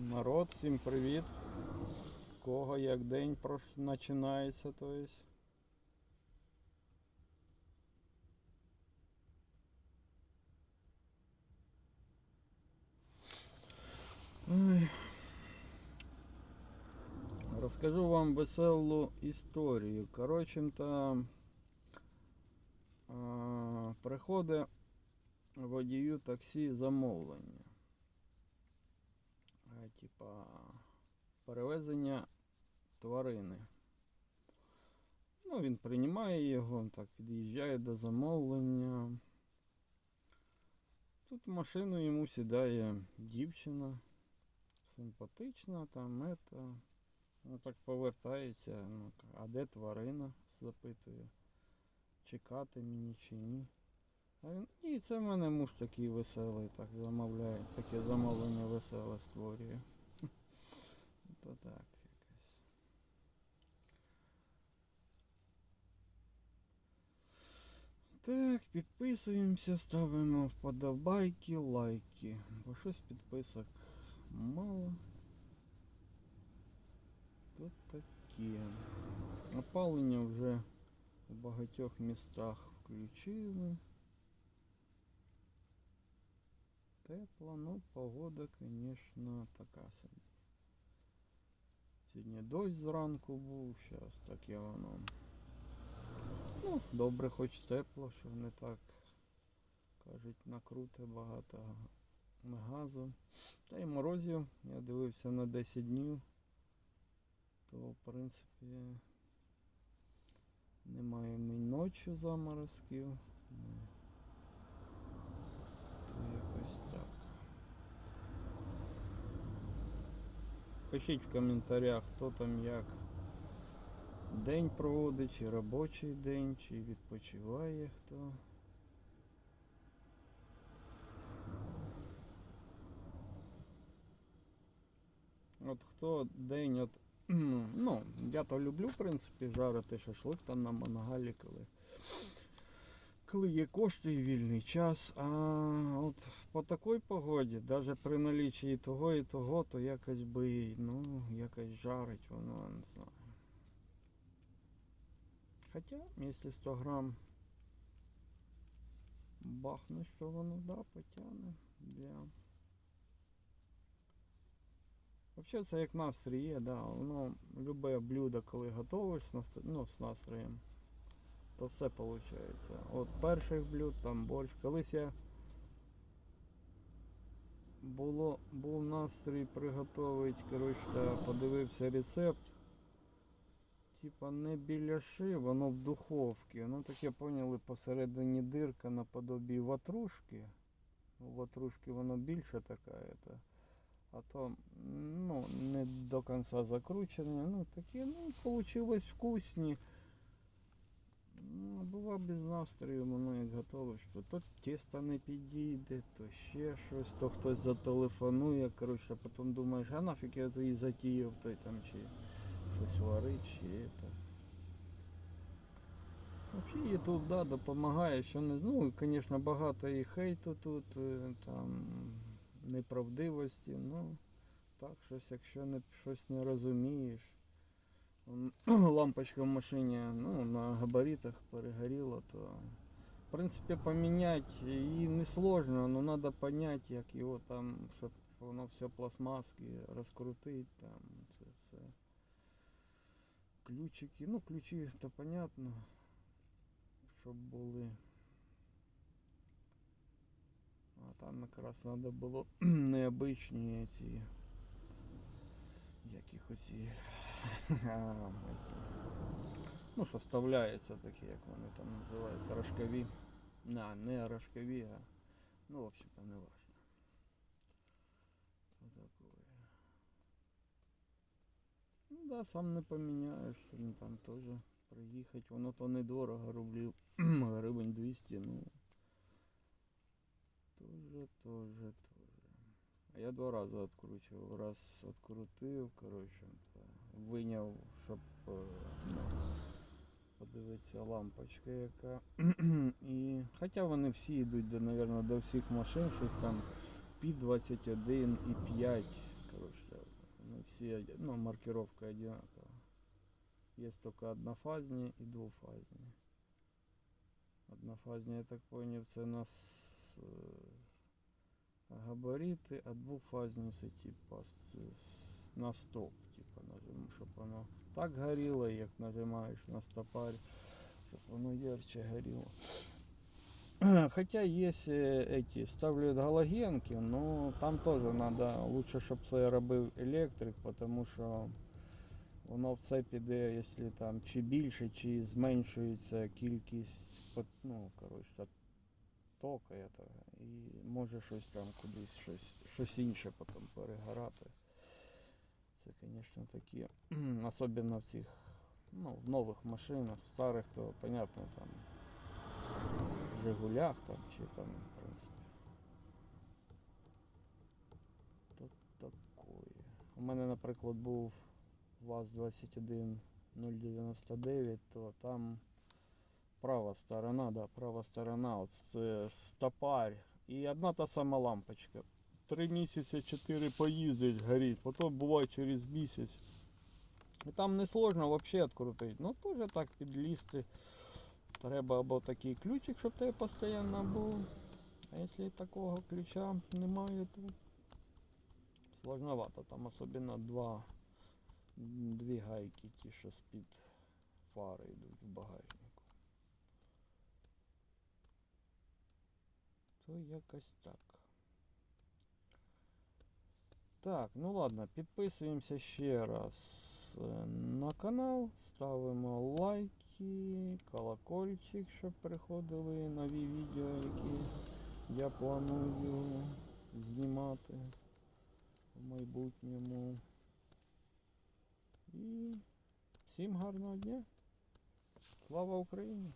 Народ, всім привіт. Кого як день починається, то есть. Ой. Розкажу вам веселу історію. Коротше-то а, приходить водію таксі замовлення. Типа перевезення тварини. Ну, він приймає його, так під'їжджає до замовлення. Тут в машину йому сідає дівчина. Симпатична там, ета. Ну так повертається. Ну, а де тварина? запитує. Чекати мені чи ні. Він, і це в мене муж такий веселий, так замовляє, таке замовлення веселе створює. То так якось. Так, підписуємося, ставимо вподобайки, лайки. Бо щось підписок мало. Тут таке. Опалення вже у багатьох містах включили. Тепло, ну погода, звісно, така собі. Сьогодні дощ зранку був, зараз таке воно. Ну, добре, хоч тепло, що не так, кажуть, накруте багато газу. Та й морозів, я дивився на 10 днів, то в принципі немає ні ночі заморозків, ні. То якось так. Пишіть в коментарях, хто там як день проводить, чи робочий день, чи відпочиває хто. От хто день от. Ну, я то люблю, в принципі, жарити шашлик там на мангалі, коли коли є кошти і вільний час. А от по такій погоді, навіть при налічі і того, і того, то якось би, ну, якось жарить воно, не знаю. Хоча, якщо 100 грам бахне, що воно да, потягне для. Взагалі це як настрій є, да. Воно любе блюдо, коли готовиш з наст- ну, з настроєм, то все виходить. От перших блюд, там борщ. Колись я було, був настрій приготувати, коротше, подивився рецепт. Типа не біляши, воно в духовці. Ну таке поняли посередині дирка наподобі ватрушки. У ватрушки воно більше така. Это. А то ну, не до кінця закручене. Ну таке, ну, получилось вкусні. Ну, бува без настрою, воно як готовиш, то, то тісто не підійде, то ще щось, то хтось зателефонує, коротше, а потім думаєш, а нафіг я то і затіяв, той там чи щось варить, чи это. Взагалі YouTube, да, допомагає, що не знаю, ну, звісно, багато і хейту тут, е, там неправдивості, ну так, щось, якщо не, щось не розумієш. Лампочка в машині ну, на габаритах перегоріла, то в принципі поміняти її не сложно, але треба зрозуміти, як його там, щоб воно все пластмаски розкрутити, там, це все. Ключики, ну ключі то понятно, щоб були. А там якраз треба було необичні ці якихось і ну що вставляються такі, як вони там називаються, рожкові. А, не рожкові, а ну в общем-то не важно. Такое. Ну да, сам не поміняєш, він там теж приїхати, воно то недорого, рублів гривень 200, ну. Тоже, тоже, тоже. А я два рази відкручував. Раз відкрутив, коротше, та виняв, щоб е, ну, подивитися лампочка яка. І, хоча вони всі йдуть до, наверное, до всіх машин, щось там пі 21 і 5. Коротше, всі оді- ну, маркировка одинакова. Є тільки однофазні і двофазні. Однофазні, я так поняв, це на с- е, габарити, а двофазні типа на стоп, типа нажим, щоб воно так горіло, як нажимаєш на стопарь, щоб воно ярче горіло. Хотя есть эти, ставлять галогенки, но там тоже надо, лучше, щоб це робив електрик, потому що воно все піде, якщо там чи більше, чи зменшується кількість, ну, коротше, тока этого, і може щось там кудись, щось, щось інше потім перегорати. Це, звісно, такі, особливо в цих, ну, в нових машинах, в старих, то, понятно, там, в Жигулях там, чи там, в принципі. То такое. У мене, наприклад, був ВАЗ-21099, то там права сторона, да, права сторона, от це стопарь. І одна та сама лампочка. Три місяці, чотири поїздить, горить, потім буває через місяць. І там не сложно взагалі відкрутити. Ну теж так підлізти. Треба або такий ключик, щоб тебе постійно був. А якщо такого ключа немає, то сложновато. Там особливо два, дві гайки, ті, що з-під фари йдуть в багажнику. То якось так. Так, ну ладно, підписуємося ще раз е, на канал, ставимо лайки, колокольчик, щоб приходили нові відео, які я планую знімати в майбутньому. І всім гарного дня. Слава Україні!